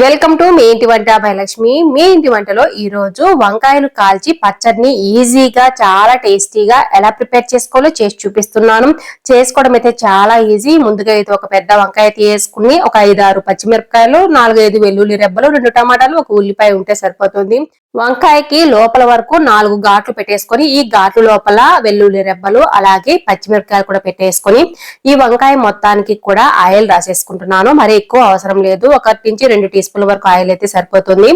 Welcome to me ఇంటి వంట భయలక్ష్మి మీ ఇంటి వంటలో ఈ రోజు వంకాయలు కాల్చి పచ్చడిని ఈజీగా చాలా టేస్టీగా ఎలా ప్రిపేర్ చేసుకోవాలో చేసి చూపిస్తున్నాను. చేసుకోవడం అయితే చాలా ఈజీ. ముందుగా అయితే ఒక పెద్ద వంకాయ తీసుకుని ఒక ఐదు ఆరు పచ్చిమిరపకాయలు నాలుగు ఐదు వెల్లుల్లి రెబ్బలు రెండు టమాటాలు ఒక ఉల్లిపాయ ఉంటే సరిపోతుంది. వంకాయకి లోపల వరకు నాలుగు ఘాట్లు పెట్టేసుకొని ఈ ఘాట్లు లోపల వెల్లుల్లి రెబ్బలు అలాగే పచ్చిమిరపకాయలు కూడా పెట్టేసుకొని ఈ వంకాయ మొత్తానికి కూడా ఆయిల్ రాసేసుకుంటున్నాను. మరి ఎక్కువ అవసరం లేదు. ఒకటి నుంచి రెండు టీ స్పూన్ల వరకు ఆయిల్ అయితే సరిపోతుంది.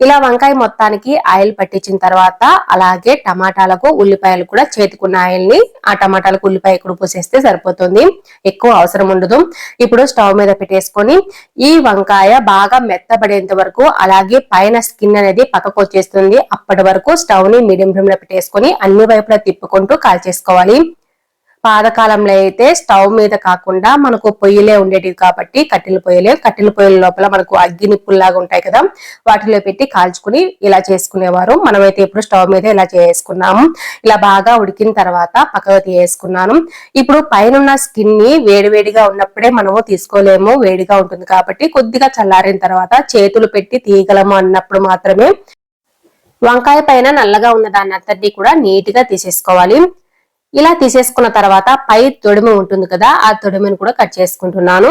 ఇలా వంకాయ మొత్తానికి ఆయిల్ పట్టించిన తర్వాత అలాగే టమాటాలకు ఉల్లిపాయలు కూడా చేతికున్న ఆయిల్ని ఆ టమాటాలకు ఉల్లిపాయ కూడా పోసేస్తే సరిపోతుంది. ఎక్కువ అవసరం ఉండదు. ఇప్పుడు స్టవ్ మీద పెట్టేసుకొని ఈ వంకాయ బాగా మెత్తబడేంత వరకు అలాగే పైన స్కిన్ అనేది పక్కకు వచ్చేస్తుంది. అప్పటి వరకు స్టవ్ని మీడియం ఫ్లేమ్లో పెట్టేసుకొని అన్ని వైపులా తిప్పుకుంటూ కాల్చేసుకోవాలి. పాతకాలంలో అయితే స్టవ్ మీద కాకుండా మనకు పొయ్యిలే ఉండేటివి కాబట్టి కట్టెల పొయ్యిలే. కట్టెల పొయ్యిల లోపల మనకు అగ్గి నిప్పుల్లాగా ఉంటాయి కదా వాటిలో పెట్టి కాల్చుకుని ఇలా చేసుకునేవారు. మనమైతే ఇప్పుడు స్టవ్ మీద ఇలా చేసుకున్నాము. ఇలా బాగా ఉడికిన తర్వాత పక్కకు తీసుకున్నాను ఇప్పుడు పైన స్కిన్ని వేడివేడిగా ఉన్నప్పుడే మనము తీసుకోలేము. వేడిగా ఉంటుంది కాబట్టి కొద్దిగా చల్లారిన తర్వాత చేతులు పెట్టి తీయగలము అన్నప్పుడు మాత్రమే వంకాయ పైన నల్లగా ఉన్న దాన్ని అంతటినీ కూడా నీట్గా తీసేసుకోవాలి. ఇలా తీసేసుకున్న తర్వాత పై తొడిమి ఉంటుంది కదా ఆ తొడిమిని కూడా కట్ చేసుకుంటున్నాను.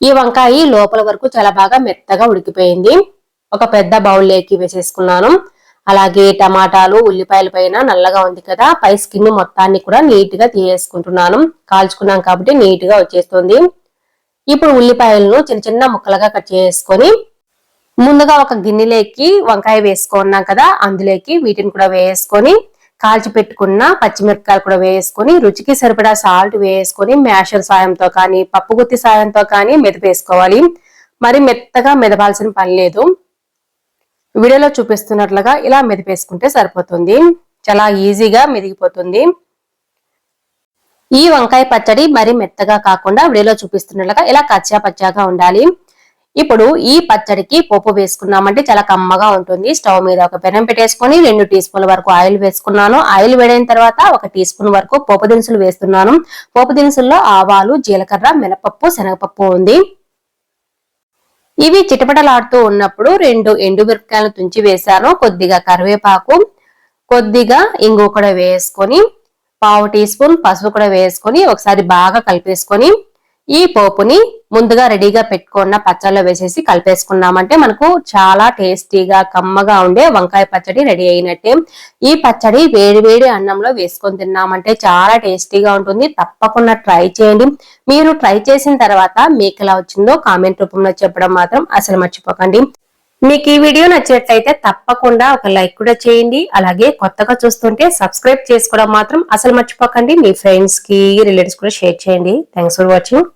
ఈ వంకాయ లోపల వరకు చాలా బాగా మెత్తగా ఉడికిపోయింది. ఒక పెద్ద బౌల్ లేకి వేసేసుకున్నాను. అలాగే టమాటాలు ఉల్లిపాయల పైన నల్లగా ఉంది కదా పై స్కిన్ మొత్తాన్ని కూడా నీట్గా తీసేసుకుంటున్నాను. కాల్చుకున్నాం కాబట్టి నీట్గా వచ్చేస్తుంది. ఇప్పుడు ఉల్లిపాయలను చిన్న చిన్న ముక్కలుగా కట్ చేసుకొని ముందుగా ఒక గిన్నెలోకి వంకాయ వేసుకున్నాం కదా అందులోకి వీటిని కూడా వేసుకొని కాల్చి పెట్టుకున్న పచ్చిమిరపకాయలు కూడా వేసుకొని రుచికి సరిపడా సాల్ట్ వేసుకొని మ్యాషర్ సాయంతో కానీ పప్పు గుత్తి సాయంతో కానీ మెదిపేసుకోవాలి. మరి మెత్తగా మెదపాల్సిన పని లేదు. వీడియోలో చూపిస్తున్నట్లుగా ఇలా మెదిపేసుకుంటే సరిపోతుంది. చాలా ఈజీగా మెదిగిపోతుంది. ఈ వంకాయ పచ్చడి మరి మెత్తగా కాకుండా వీడియోలో చూపిస్తున్నట్లుగా ఇలా కచ్చా పచ్చాగా ఉండాలి. ఇప్పుడు ఈ పచ్చడికి పోపు వేసుకున్నామంటే చాలా కమ్మగా ఉంటుంది. స్టవ్ మీద ఒక పెనం పెట్టేసుకొని రెండు టీ స్పూన్ల వరకు ఆయిల్ వేసుకున్నాను. ఆయిల్ వేడైన తర్వాత ఒక టీ స్పూన్ వరకు పోపు దినుసులు వేస్తున్నాను. పోపు దినుసుల్లో ఆవాలు జీలకర్ర మినపప్పు శనగపప్పు ఉంది. ఇవి చిటపటలాడుతూ ఉన్నప్పుడు రెండు ఎండు మిరపకాయలు తుంచి వేశాను. కొద్దిగా కరివేపాకు కొద్దిగా ఇంగు కూడా వేసుకొని పావు టీ స్పూన్ పసుపు కూడా వేసుకొని ఒకసారి బాగా కలిపేసుకొని ఈ పోపుని ముందుగా రెడీగా పెట్టుకున్న పచ్చళ్ళలో వేసేసి కలిపేసుకున్నామంటే మనకు చాలా టేస్టీగా కమ్మగా ఉండే వంకాయ పచ్చడి రెడీ అయినట్టే. ఈ పచ్చడి వేడి వేడి అన్నంలో వేసుకొని తిన్నామంటే చాలా టేస్టీగా ఉంటుంది. తప్పకుండా ట్రై చేయండి. మీరు ట్రై చేసిన తర్వాత మీకు ఎలా వచ్చిందో కామెంట్ రూపంలో చెప్పడం మాత్రం అసలు మర్చిపోకండి. మీకు ఈ వీడియో నచ్చినట్లయితే తప్పకుండా ఒక లైక్ కూడా చేయండి. అలాగే కొత్తగా చూస్తుంటే సబ్స్క్రైబ్ చేసుకోవడం మాత్రం అసలు మర్చిపోకండి. మీ ఫ్రెండ్స్కి రిలేటివ్స్ కూడా షేర్ చేయండి. Thanks for watching.